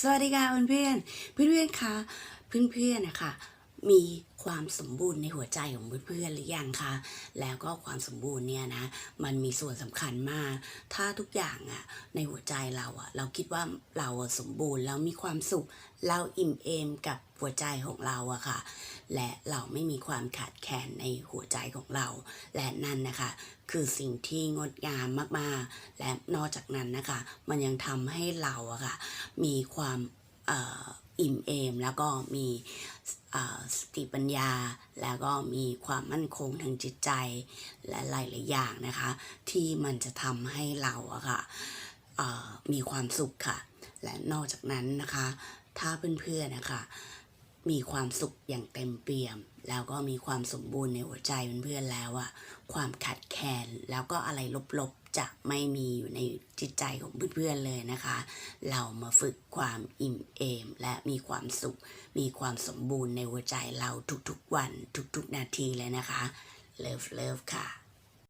สวัสดีค่ะเพื่อนๆเพื่อนๆคะเพื่อนๆนะคะ มีความสมบูรณ์ในหัวใจของเพื่อนๆหรือยังคะ แล้วก็ความสมบูรณ์เนี่ยนะ มันมีส่วนสำคัญมาก ถ้าทุกอย่างอะในหัวใจเราอะเราคิดว่าเราสมบูรณ์แล้วมีความสุข เราอิ่มเอมกับหัวใจของเราอะค่ะ และเราไม่มีความขาดแคลนในหัวใจของเรา และนั่นนะคะ คือสิ่งที่งดงามมากๆ และนอกจากนั้นนะคะ มันยังทำให้เราอะค่ะ มีความเอ่อ อิ่มเอม แล้วก็มีสติปัญญา แล้วก็มีความมั่นคงทางจิตใจและหลายๆอย่างนะคะ ที่มันจะทำให้เราอะค่ะเอ่อมีความสุขค่ะ และนอกจากนั้นนะคะ ถ้าเพื่อนๆนะคะ มีความสุขอย่างเต็มเปี่ยม แล้วก็มีความสมบูรณ์ในหัวใจเพื่อนๆแล้วอะความขัดแคลนแล้วก็อะไรลบๆจะไม่มีอยู่ในจิตใจของเพื่อนๆเลยนะคะ เรามาฝึกความอิ่มเอม และมีความสุข มีความสมบูรณ์ในหัวใจเราทุกๆวัน ทุกๆนาทีเลยนะคะเลิฟเลิฟค่ะ